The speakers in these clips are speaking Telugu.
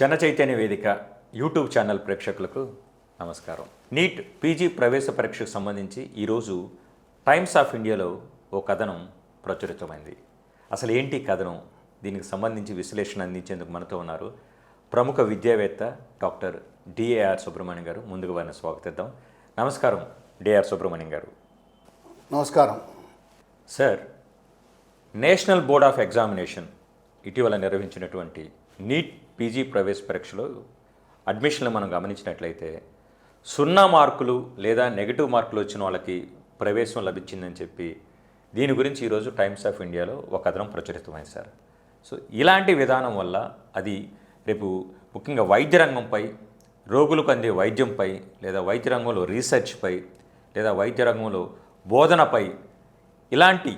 జన చైతన్య వేదిక యూట్యూబ్ ఛానల్ ప్రేక్షకులకు నమస్కారం. నీట్ పీజీ ప్రవేశ పరీక్షకు సంబంధించి ఈరోజు టైమ్స్ ఆఫ్ ఇండియాలో ఓ కథనం ప్రచురితమైంది. అసలు ఏంటి కథనం? దీనికి సంబంధించి విశ్లేషణ అందించేందుకు మనతో ఉన్నారు ప్రముఖ విద్యావేత్త డాక్టర్ డిఏఆర్ సుబ్రహ్మణ్యం గారు. ముందుగా వారిని స్వాగతిద్దాం. నమస్కారం డిఆర్ సుబ్రహ్మణ్యం గారు. నమస్కారం. Sir national board of examination ఇటీవల నిర్వహించినటువంటి నీట్ పీజీ ప్రవేశ పరీక్షలో అడ్మిషన్లు మనం గమనించినట్లయితే సున్నా మార్కులు లేదా నెగిటివ్ మార్కులు వచ్చిన వాళ్ళకి ప్రవేశం లభించిందని చెప్పి దీని గురించి ఈరోజు టైమ్స్ ఆఫ్ ఇండియాలో ఒక కథనం ప్రచురితమైంది సార్. సో ఇలాంటి విధానం వల్ల అది రేపు ముఖ్యంగా వైద్య రంగంపై రోగులకు అందే వైద్యంపై లేదా వైద్య రంగంలో రీసెర్చ్పై లేదా వైద్య రంగంలో బోధనపై ఇలాంటి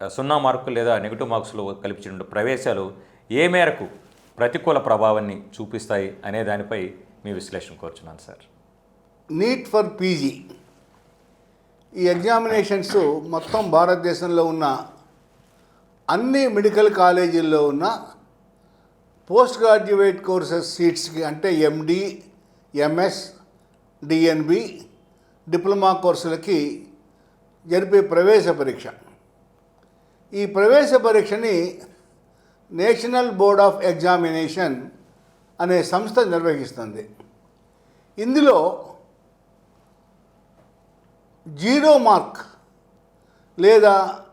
సున్నా మార్కులు లేదా నెగిటివ్ మార్క్స్లో కల్పించిన ప్రవేశాలు ఏ మేరకు ప్రతికూల ప్రభావాన్ని చూపిస్తాయి అనే దానిపై మీ విశ్లేషణ కోరుచున్నాను సార్. నీట్ ఫర్ పీజీ ఈ ఎగ్జామినేషన్స్ మొత్తం భారతదేశంలో ఉన్న అన్ని మెడికల్ కాలేజీల్లో ఉన్న పోస్ట్ గ్రాడ్యుయేట్ కోర్సెస్ సీట్స్కి అంటే ఎండి ఎంఎస్ డిఎన్బి డిప్లొమా కోర్సులకి జరిపే ప్రవేశ పరీక్ష. ఈ ప్రవేశ పరీక్షని నేషనల్ బోర్డ్ ఆఫ్ ఎగ్జామినేషన్ అనే సంస్థ నిర్వహిస్తుంది. ఇందులో జీరో మార్క్ లేదా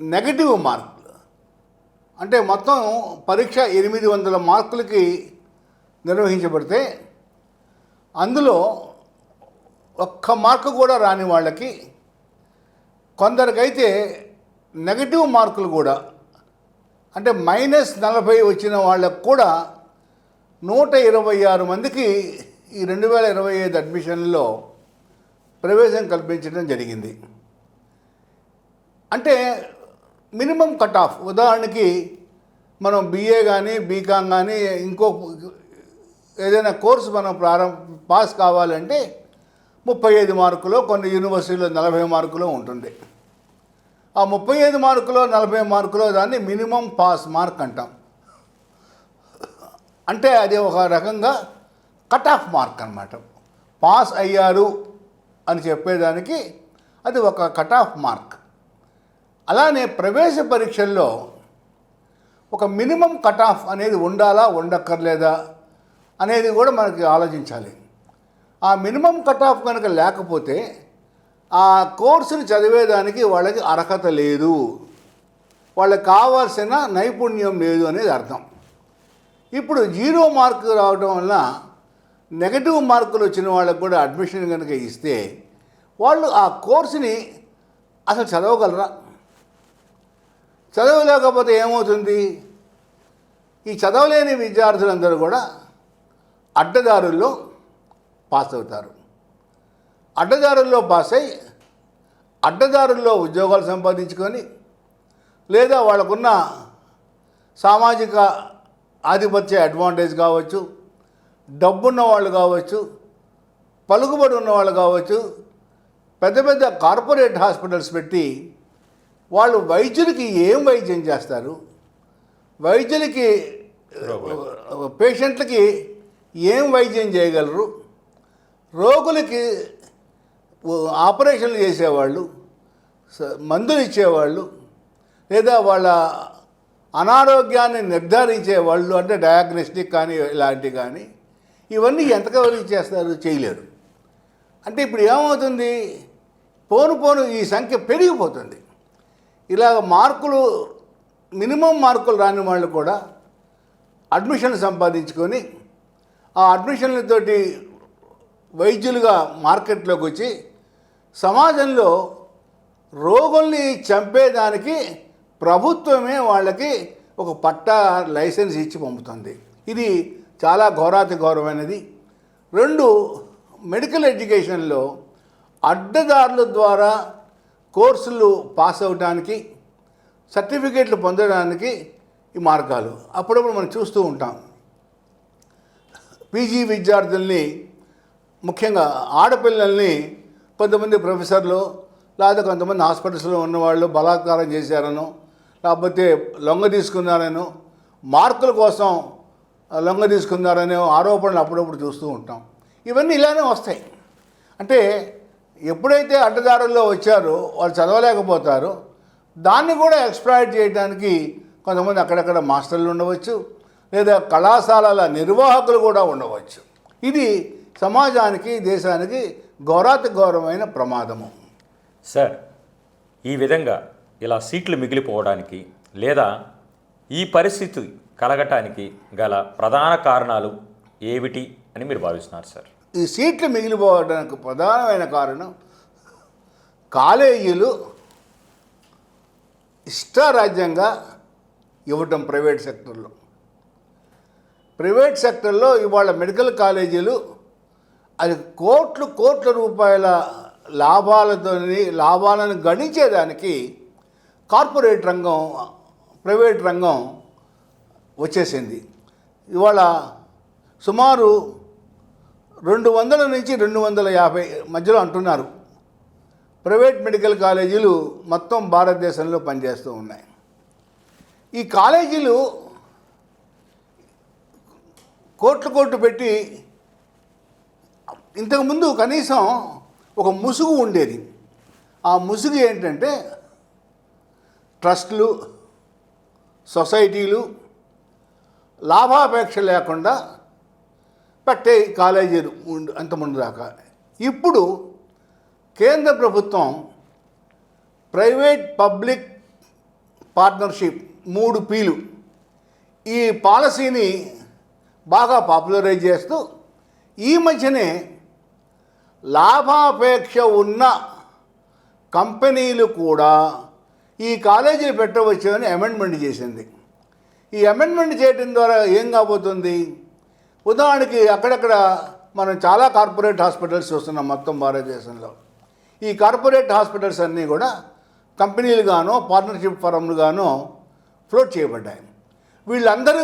నెగటివ్ మార్క్ అంటే మొత్తం పరీక్ష ఎనిమిది వందల మార్కులకి నిర్వహించబడితే అందులో ఒక్క మార్కు కూడా రాని వాళ్ళకి కొందరికైతే నెగటివ్ మార్కులు కూడా అంటే మైనస్ నలభై వచ్చిన వాళ్ళకు కూడా నూట ఇరవై ఆరు మందికి ఈ రెండు వేల ఇరవై ఐదు అడ్మిషన్లో ప్రవేశం కల్పించడం జరిగింది. అంటే మినిమం కట్ ఆఫ్. ఉదాహరణకి మనం బీఏ కానీ బీకామ్ కానీ ఇంకో ఏదైనా కోర్సు మనం ప్రారంభ పాస్ కావాలంటే ముప్పై ఐదు మార్కులో కొన్ని యూనివర్సిటీలో నలభై మార్కులో ఉంటుంది. ఆ ముప్పై ఐదు మార్కులో నలభై మార్కులో దాన్ని మినిమం పాస్ మార్క్ అంటాం. అంటే అది ఒక రకంగా కట్ ఆఫ్ మార్క్ అన్నమాట. పాస్ అయ్యారు అని చెప్పేదానికి అది ఒక కట్ ఆఫ్ మార్క్. అలానే ప్రవేశ పరీక్షల్లో ఒక మినిమం కట్ ఆఫ్ అనేది ఉండాలా ఉండక్కర్లేదా అనేది కూడా మనకి ఆలోచించాలి. ఆ మినిమం కట్ ఆఫ్ కనుక లేకపోతే ఆ కోర్సుని చదివేదానికి వాళ్ళకి అర్హత లేదు. వాళ్ళకి కావాల్సిన నైపుణ్యం లేదు అనేది అర్థం. ఇప్పుడు జీరో మార్కు రావడం వల్ల నెగటివ్ మార్కులు వచ్చిన వాళ్ళకు కూడా అడ్మిషన్ కనుక ఇస్తే వాళ్ళు ఆ కోర్సుని అసలు చదవగలరా? చదవలేకపోతే ఏమవుతుంది? ఈ చదవలేని విద్యార్థులందరూ కూడా అడ్డదారుల్లో పాస్ అవుతారు. అడ్డదారుల్లో పాస్ అయి అడ్డదారుల్లో ఉద్యోగాలు సంపాదించుకొని లేదా వాళ్ళకున్న సామాజిక ఆధిపత్య అడ్వాంటేజ్ కావచ్చు డబ్బున్న వాళ్ళు కావచ్చు పలుకుబడి ఉన్న వాళ్ళు కావచ్చు పెద్ద పెద్ద కార్పొరేట్ హాస్పిటల్స్ పెట్టి వాళ్ళు వైద్యులకి ఏం వైద్యం చేస్తారు? వైద్యులకి పేషెంట్లకి ఏం వైద్యం చేయగలరు? రోగులకి ఆపరేషన్లు చేసేవాళ్ళు మందులు ఇచ్చేవాళ్ళు లేదా వాళ్ళ అనారోగ్యాన్ని నిర్ధారించే వాళ్ళు అంటే డయాగ్నోస్టిక్ కానీ ఇలాంటివి కానీ ఇవన్నీ ఎంతకవరకు చేస్తారు? చేయలేరు. అంటే ఇప్పుడు ఏమవుతుంది? పోను పోను ఈ సంఖ్య పెరిగిపోతుంది. ఇలాగ మార్కులు మినిమం మార్కులు రాని వాళ్ళు కూడా అడ్మిషన్ సంపాదించుకొని ఆ అడ్మిషన్లతోటి వైద్యులుగా మార్కెట్లోకి వచ్చి సమాజంలో రోగుల్ని చంపేదానికి ప్రభుత్వమే వాళ్ళకి ఒక పట్టా లైసెన్స్ ఇచ్చి పంపుతుంది. ఇది చాలా ఘోరాతి ఘోరమైనది రెండు మెడికల్ ఎడ్యుకేషన్లో అడ్డదారుల ద్వారా కోర్సులు పాస్ అవడానికి సర్టిఫికేట్లు పొందడానికి ఈ మార్గాలు. అప్పుడప్పుడు మనం చూస్తూ ఉంటాం. పీజీ విద్యార్థుల్ని ముఖ్యంగా ఆడపిల్లల్ని కొంతమంది ప్రొఫెసర్లు లేదా కొంతమంది హాస్పిటల్స్లో ఉన్నవాళ్ళు బలాత్కారం చేశారనో లేకపోతే లొంగ తీసుకున్నారనో మార్కుల కోసం లొంగ తీసుకున్నారనే ఆరోపణలు అప్పుడప్పుడు చూస్తూ ఉంటాం. ఇవన్నీ ఇలానే వస్తాయి. అంటే ఎప్పుడైతే అడ్డదారుల్లో వచ్చారో వాళ్ళు చదవలేకపోతారో దాన్ని కూడా ఎక్స్ప్లాయిట్ చేయడానికి కొంతమంది అక్కడక్కడ మాస్టర్లు ఉండవచ్చు లేదా కళాశాలల నిర్వాహకులు కూడా ఉండవచ్చు. ఇది సమాజానికి దేశానికి గౌరవాతి గౌరవమైన ప్రమాదము. సార్ ఈ విధంగా ఇలా సీట్లు మిగిలిపోవడానికి లేదా ఈ పరిస్థితి కలగటానికి గల ప్రధాన కారణాలు ఏమిటి అని మీరు భావిస్తున్నారు సార్? ఈ సీట్లు మిగిలిపోవడానికి ప్రధానమైన కారణం కాలేజీలు ఇష్టారాజ్యంగా ఇవ్వటం ప్రైవేట్ సెక్టర్లో. ప్రైవేట్ సెక్టర్లో ఇవాళ మెడికల్ కాలేజీలు అది కోట్లు కోట్ల రూపాయల లాభాలతో లాభాలను గణించేదానికి కార్పొరేట్ రంగం ప్రైవేట్ రంగం వచ్చేసింది. ఇవాళ సుమారు రెండు వందల నుంచి రెండు వందల యాభై మధ్యలో అంటున్నారు. ప్రైవేట్ మెడికల్ కాలేజీలు మొత్తం భారతదేశంలో పనిచేస్తూ ఉన్నాయి. ఈ కాలేజీలు కోట్లు కోట్లు పెట్టి ఇంతకుముందు కనీసం ఒక ముసుగు ఉండేది. ఆ ముసుగు ఏంటంటే ట్రస్ట్లు సొసైటీలు లాభాపేక్ష లేకుండా పెట్టే కాలేజీలు ఉండు- అంత ముందు దాకా. ఇప్పుడు కేంద్ర ప్రభుత్వం ప్రైవేట్ పబ్లిక్ పార్ట్నర్షిప్ మూడు పీలు. ఈ పాలసీని బాగా పాపులరైజ్ చేస్తూ ఈ మధ్యనే లాభాపేక్ష ఉన్న కంపెనీలు కూడా ఈ కాలేజీలు పెట్టవచ్చు అని అమెండ్మెంట్ చేసింది. ఈ అమెండ్మెంట్ చేయడం ద్వారా ఏం కాబోతుంది? ఉదాహరణకి అక్కడక్కడ మనం చాలా కార్పొరేట్ హాస్పిటల్స్ చూస్తున్నాం మొత్తం భారతదేశంలో. ఈ కార్పొరేట్ హాస్పిటల్స్ అన్నీ కూడా కంపెనీలుగానో పార్ట్నర్షిప్ ఫారంలుగానో ఫ్లోట్ చేయబడ్డాయి. వీళ్ళందరూ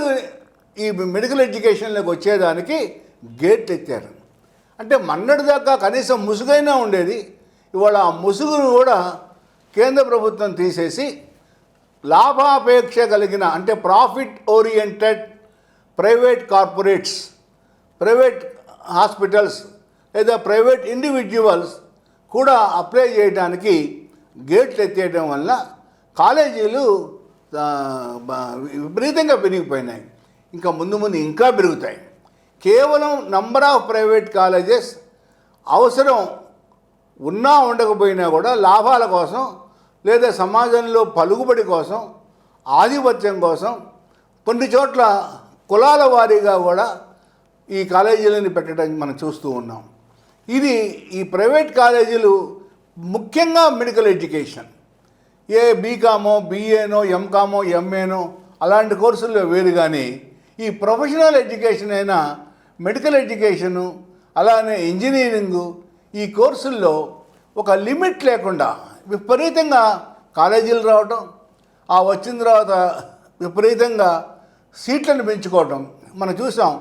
ఈ మెడికల్ ఎడ్యుకేషన్లోకి వచ్చేదానికి గేట్లు ఎత్తారు అంటే మన్నటి దాకా కనీసం ముసుగైనా ఉండేది. ఇవాళ ఆ ముసుగును కూడా కేంద్ర ప్రభుత్వం తీసేసి లాభాపేక్ష కలిగిన అంటే profit oriented private corporates private hospitals లేదా ప్రైవేట్ ఇండివిజువల్స్ కూడా అప్లై చేయడానికి గేట్లు ఎత్తేయడం వల్ల కాలేజీలు విపరీతంగా పెరిగిపోయినాయి. ఇంకా ముందు ముందు ఇంకా పెరుగుతాయి. కేవలం నంబర్ ఆఫ్ ప్రైవేట్ కాలేజెస్ అవసరం ఉన్నా ఉండకపోయినా కూడా లాభాల కోసం లేదా సమాజంలో పలుకుబడి కోసం ఆధిపత్యం కోసం కొన్ని చోట్ల కులాల వారీగా కూడా ఈ కాలేజీలని పెట్టడం మనం చూస్తూ ఉన్నాం. ఇది ఈ ప్రైవేట్ కాలేజీలు ముఖ్యంగా మెడికల్ ఎడ్యుకేషన్ ఏ బీకామో బీఏనో ఎంకామో ఎంఏనో అలాంటి కోర్సుల్లో వేరు కానీ ఈ ప్రొఫెషనల్ ఎడ్యుకేషన్ అయినా మెడికల్ ఎడ్యుకేషను అలానే ఇంజనీరింగు ఈ కోర్సుల్లో ఒక లిమిట్ లేకుండా విపరీతంగా కాలేజీలు రావటం ఆ వచ్చిన తర్వాత విపరీతంగా సీట్లను పెంచుకోవటం మనం చూసాం.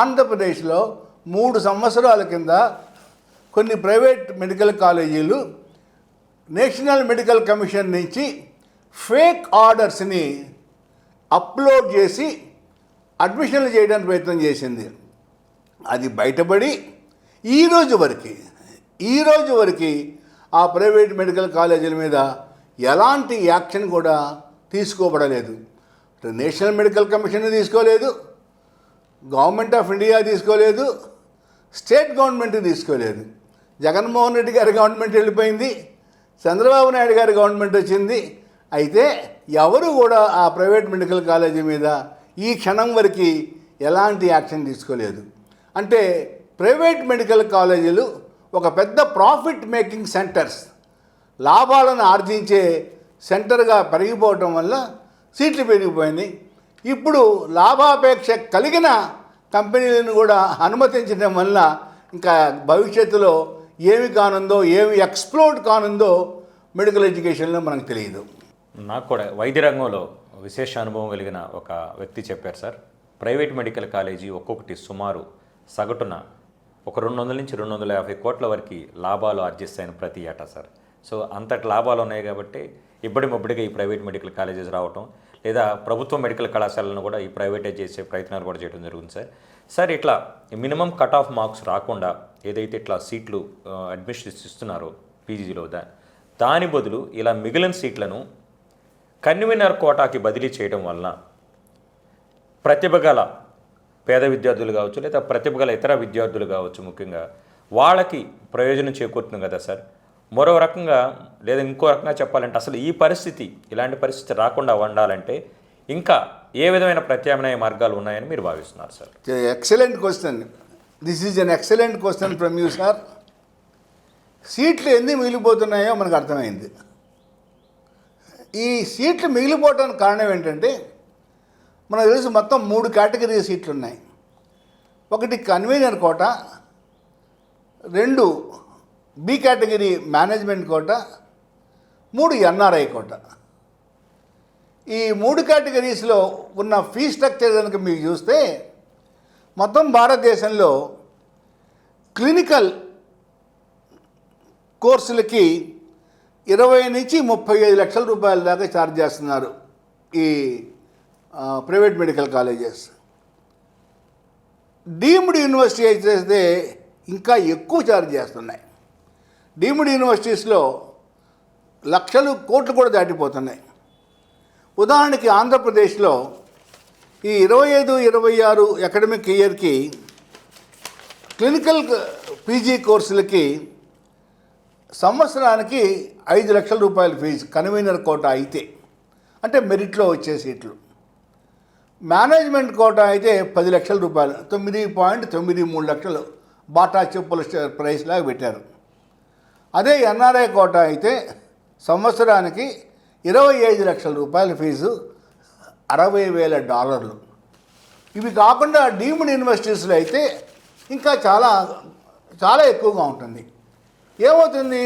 ఆంధ్రప్రదేశ్లో మూడు సంవత్సరాల కింద కొన్ని ప్రైవేట్ మెడికల్ కాలేజీలు నేషనల్ మెడికల్ కమిషన్ నుంచి ఫేక్ ఆర్డర్స్ని అప్లోడ్ చేసి అడ్మిషన్లు చేయడానికి ప్రయత్నం చేసింది. అది బయటపడి ఈరోజు వరకు ఈ రోజు వరకు ఆ ప్రైవేట్ మెడికల్ కాలేజీల మీద ఎలాంటి యాక్షన్ కూడా తీసుకోబడలేదు. నేషనల్ మెడికల్ కమిషన్ తీసుకోలేదు గవర్నమెంట్ ఆఫ్ ఇండియా తీసుకోలేదు స్టేట్ గవర్నమెంట్ తీసుకోలేదు. జగన్మోహన్ రెడ్డి గారి గవర్నమెంట్ వెళ్ళిపోయింది చంద్రబాబు నాయుడు గారి గవర్నమెంట్ వచ్చింది. అయితే ఎవరు కూడా ఆ ప్రైవేట్ మెడికల్ కాలేజీ మీద ఈ క్షణం వరకు ఎలాంటి యాక్షన్ తీసుకోలేదు. అంటే ప్రైవేట్ మెడికల్ కాలేజీలు ఒక పెద్ద ప్రాఫిట్ మేకింగ్ సెంటర్స్. లాభాలను ఆర్జించే సెంటర్గా పెరిగిపోవటం వల్ల సీట్లు పెరిగిపోయినాయి. ఇప్పుడు లాభాపేక్ష కలిగిన కంపెనీలను కూడా అనుమతించడం వల్ల ఇంకా భవిష్యత్తులో ఏమి కానుందో ఏమి ఎక్స్ప్లోడ్ కానుందో మెడికల్ ఎడ్యుకేషన్లో మనకు తెలియదు. నాకు కూడా వైద్య రంగంలో విశేష అనుభవం కలిగిన ఒక వ్యక్తి చెప్పారు సార్. ప్రైవేట్ మెడికల్ కాలేజీ ఒక్కొక్కటి సుమారు సగటున ఒక రెండు వందల నుంచి రెండు వందల యాభై కోట్ల వరకు లాభాలు ఆర్జిస్తాయని ప్రతి ఏటా సార్. సో అంతటి లాభాలు ఉన్నాయి కాబట్టి ఇప్పటి ముప్పటిగా ఈ ప్రైవేట్ మెడికల్ కాలేజెస్ రావటం లేదా ప్రభుత్వ మెడికల్ కళాశాలను కూడా ఈ ప్రైవేటైజ్ చేసే ప్రయత్నాలు కూడా చేయడం జరుగుతుంది సార్. సార్ ఇట్లా మినిమం కట్ ఆఫ్ మార్క్స్ రాకుండా ఏదైతే ఇట్లా సీట్లు అడ్మిషన్స్ ఇస్తున్నారో పీజీలో దా దాని బదులు ఇలా మిగిలిన సీట్లను కన్వీనర్ కోటాకి బదిలీ చేయడం వలన ప్రతిభ గల పేద విద్యార్థులు కావచ్చు లేదా ప్రతిభ గల ఇతర విద్యార్థులు కావచ్చు ముఖ్యంగా వాళ్ళకి ప్రయోజనం చేకూరుతుంది కదా సార్? మరో రకంగా లేదా ఇంకో రకంగా చెప్పాలంటే అసలు ఈ పరిస్థితి ఇలాంటి పరిస్థితి రాకుండా ఉండాలంటే ఇంకా ఏ విధమైన ప్రత్యామ్నాయ మార్గాలు ఉన్నాయని మీరు భావిస్తున్నారు sir? Excellent question this is an excellent question from you sir సీట్లు ఎందుకు మిగిలిపోతున్నాయో మనకు అర్థమైంది. ఈ సీట్లు మిగిలిపోవడానికి కారణం ఏంటంటే మనకు తెలుసు మొత్తం మూడు కేటగిరీ సీట్లు ఉన్నాయి ఒకటి కన్వీనర్ కోట రెండు బి కేటగిరీ మేనేజ్మెంట్ కోట మూడు ఎన్ఆర్ఐ కోట. ఈ మూడు కేటగిరీస్లో ఉన్న ఫీ స్ట్రక్చర్ కనుక మీరు చూస్తే మొత్తం భారతదేశంలో క్లినికల్ కోర్సులకి ఇరవై నుంచి ముప్పై ఐదు లక్షల రూపాయల దాకా ఛార్జ్ చేస్తున్నారు ఈ private medical colleges. Deemed university అయితే ఇంకా ఎక్కువ ఛార్జ్ చేస్తున్నాయి. డీమ్డ్ యూనివర్సిటీస్లో లక్షలు కోట్లు కూడా దాటిపోతున్నాయి. ఉదాహరణకి ఆంధ్రప్రదేశ్లో ఈ ఇరవై ఐదు ఇరవై ఆరు అకాడమిక్ ఇయర్కి క్లినికల్ పీజీ కోర్సులకి సంవత్సరానికి ఐదు లక్షల రూపాయల ఫీజు కన్వీనర్ కోట అయితే. అంటే మెరిట్లో వచ్చే సీట్లు. మేనేజ్మెంట్ కోట అయితే పది లక్షల రూపాయలు తొమ్మిది పాయింట్ తొమ్మిది మూడు లక్షలు బాటా చెప్పుల ప్రైస్ లాగా పెట్టారు. అదే ఎన్ఆర్ఐ కోట అయితే సంవత్సరానికి ఇరవై ఐదు లక్షల రూపాయల ఫీజు అరవై వేల డాలర్లు. ఇవి కాకుండా డీమ్డ్ యూనివర్సిటీస్లో అయితే ఇంకా చాలా చాలా ఎక్కువగా ఉంటుంది. ఏమవుతుంది?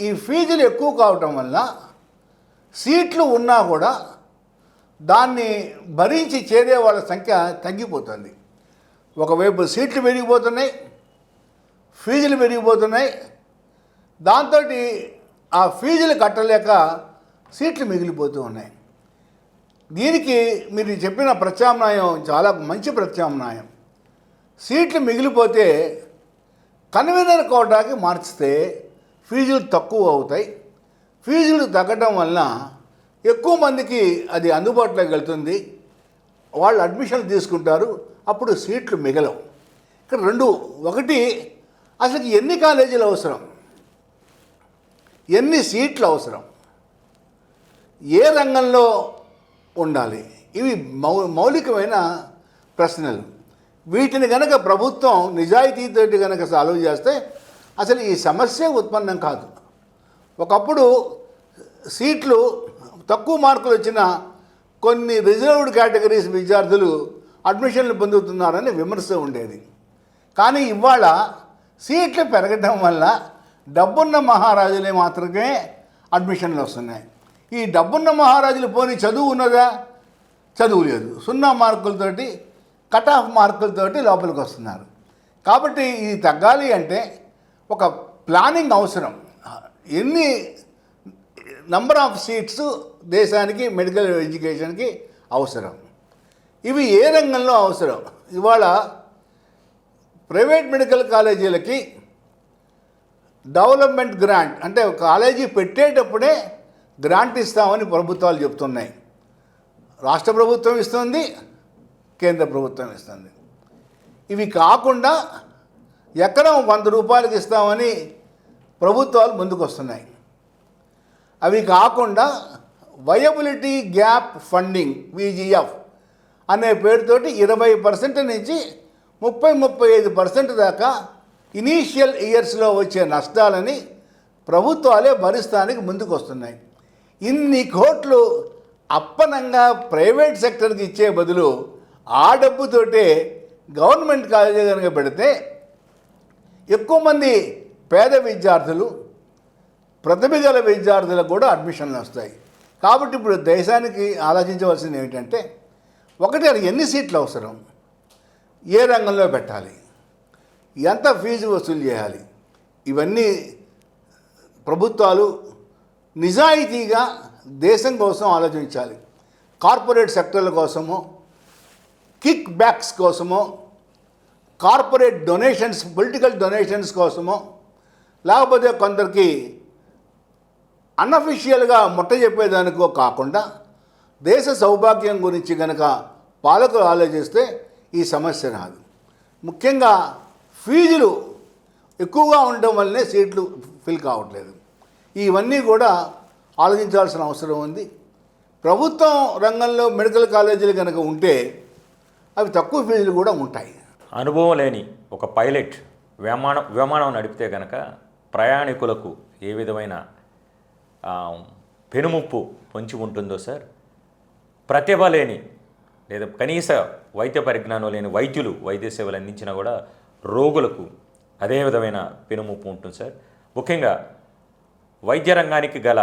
ఈ ఫీజులు ఎక్కువ కావటం వల్ల సీట్లు ఉన్నా కూడా దాన్ని భరించి చేరే వాళ్ళ సంఖ్య తగ్గిపోతుంది. ఒకవైపు సీట్లు పెరిగిపోతున్నాయి ఫీజులు పెరిగిపోతున్నాయి. దాంతో ఆ ఫీజులు కట్టలేక సీట్లు మిగిలిపోతూ ఉన్నాయి. దీనికి మీరు చెప్పిన ప్రత్యామ్నాయం చాలా మంచి ప్రత్యామ్నాయం. సీట్లు మిగిలిపోతే కన్వీనర్ కోటాకి మార్చితే ఫీజులు తక్కువ అవుతాయి. ఫీజులు తగ్గడం వలన ఎక్కువ మందికి అది అందుబాటులోకి వెళ్తుంది. వాళ్ళు అడ్మిషన్ తీసుకుంటారు. అప్పుడు సీట్లు మిగలవు. ఇక్కడ రెండు ఒకటి అసలు ఎన్ని కాలేజీలు అవసరం? ఎన్ని సీట్లు అవసరం? ఏ రంగంలో ఉండాలి? ఇవి మౌ మౌలికమైన ప్రశ్నలు. వీటిని కనుక ప్రభుత్వం నిజాయితీతో కనుక సాల్వ్ చేస్తే అసలు ఈ సమస్య ఉత్పన్నం కాదు. ఒకప్పుడు సీట్లు తక్కువ మార్కులు వచ్చిన కొన్ని రిజర్వ్డ్ కేటగిరీస్ విద్యార్థులు అడ్మిషన్లు పొందుతున్నారని విమర్శ ఉండేది. కానీ ఇవాళ సీట్లు పెరగడం వల్ల డబ్బున్న మహారాజులే మాత్రమే అడ్మిషన్లు వస్తున్నాయి. ఈ డబ్బున్న మహారాజులు పోని చదువు ఉన్నదా? చదువు లేదు. సున్నా మార్కులతోటి కట్ ఆఫ్ మార్కులతోటి లోపలికి వస్తున్నారు. కాబట్టి ఇది తగ్గాలి అంటే ఒక ప్లానింగ్ అవసరం. ఎన్ని నంబర్ ఆఫ్ సీట్స్ దేశానికి మెడికల్ ఎడ్యుకేషన్కి అవసరం. ఇవి ఏ రంగంలో అవసరం? ఇవాళ ప్రైవేట్ మెడికల్ కాలేజీలకి డెవలప్మెంట్ గ్రాంట్ అంటే కాలేజీ పెట్టేటప్పుడే గ్రాంట్ ఇస్తామని ప్రభుత్వాలు చెప్తున్నాయి. రాష్ట్ర ప్రభుత్వం ఇస్తుంది కేంద్ర ప్రభుత్వం ఇస్తుంది. ఇవి కాకుండా ఎకరం వంద రూపాయలకి ఇస్తామని ప్రభుత్వాలు ముందుకు వస్తున్నాయి అవి కాకుండా వయబిలిటీ గ్యాప్ ఫండింగ్ విజిఎఫ్ అనే పేరుతోటి ఇరవై పర్సెంట్ నుంచి ముప్పై ముప్పై ఐదు పర్సెంట్ దాకా ఇనీషియల్ ఇయర్స్లో వచ్చే నష్టాలని ప్రభుత్వాలే భరిస్తానికి ముందుకు వస్తున్నాయి ఇన్ని కోట్లు అప్పనంగా ప్రైవేట్ సెక్టర్కి ఇచ్చే బదులు ఆ డబ్బుతోటే గవర్నమెంట్ కాలేజీ కనుక పెడితే ఎక్కువ మంది పేద విద్యార్థులు ప్రతిభ గల విద్యార్థులకు కూడా అడ్మిషన్లు వస్తాయి. కాబట్టి ఇప్పుడు దేశానికి ఆలోచించవలసింది ఏమిటంటే ఒకటి అది ఎన్ని సీట్లు అవసరం? ఏ రంగంలో పెట్టాలి? ఎంత ఫీజు వసూలు చేయాలి? ఇవన్నీ ప్రభుత్వాలు నిజాయితీగా దేశం కోసం ఆలోచించాలి. కార్పొరేట్ సెక్టర్ల కోసము కిక్ బ్యాక్స్ కోసము కార్పొరేట్ డొనేషన్స్ పొలిటికల్ డొనేషన్స్ కోసమో లేకపోతే కొందరికి అన్అఫిషియల్గా ముట్ట చెప్పేదానికో కాకుండా దేశ సౌభాగ్యం గురించి కనుక పాలకులు ఆలోచిస్తే ఈ సమస్య రాదు. ముఖ్యంగా ఫీజులు ఎక్కువగా ఉండడం వల్లనే సీట్లు ఫిల్ కావట్లేదు. ఇవన్నీ కూడా ఆలోచించాల్సిన అవసరం ఉంది. ప్రభుత్వం రంగంలో మెడికల్ కాలేజీలు కనుక ఉంటే అవి తక్కువ ఫీజులు కూడా ఉంటాయి. అనుభవం లేని ఒక పైలట్ విమానం విమానం నడిపితే కనుక ప్రయాణికులకు ఏ విధమైన పెనుముప్పు పొంచి ఉంటుందో సార్? ప్రతిభ లేని లేదా కనీస వైద్య పరిజ్ఞానం లేని వైద్యులు వైద్య సేవలు అందించినా కూడా రోగులకు అదే విధమైన పెనుముప్పు ఉంటుంది సార్. ముఖ్యంగా వైద్య రంగానికి గల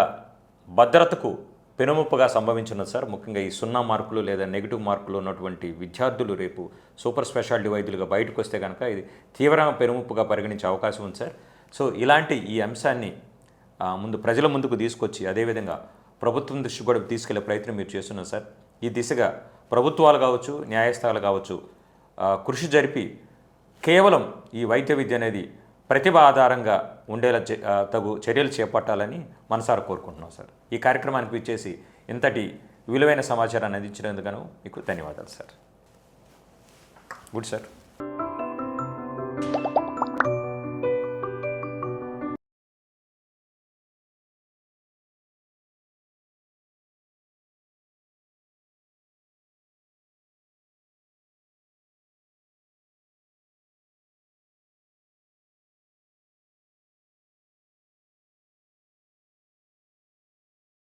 భద్రతకు పెనుముప్పుగా సంభవించున్నది సార్ ముఖ్యంగా ఈ సున్నా మార్కులు లేదా నెగిటివ్ మార్కులు ఉన్నటువంటి విద్యార్థులు రేపు సూపర్ స్పెషాలిటీ వైద్యులుగా బయటకు వస్తే కనుక ఇది తీవ్రంగా పెనుముప్పుగా పరిగణించే అవకాశం ఉంది సార్. సో ఇలాంటి ఈ అంశాన్ని ముందు ప్రజల ముందుకు తీసుకొచ్చి అదేవిధంగా ప్రభుత్వం దృష్టి కూడా తీసుకెళ్ళే ప్రయత్నం మీరు చేస్తున్నారు సార్. ఈ దిశగా ప్రభుత్వాలు కావచ్చు న్యాయస్థానాలు కావచ్చు కృషి జరిపి కేవలం ఈ వైద్య విద్య అనేది ప్రతిభ ఆధారంగా ఉండేలా చే- తగు చర్యలు చేపట్టాలని మనసారా కోరుకుంటున్నాం సార్. ఈ కార్యక్రమానికి ఇచ్చేసి ఇంతటి విలువైన సమాచారాన్ని అందించినందుకు మీకు ధన్యవాదాలు సార్. Good sir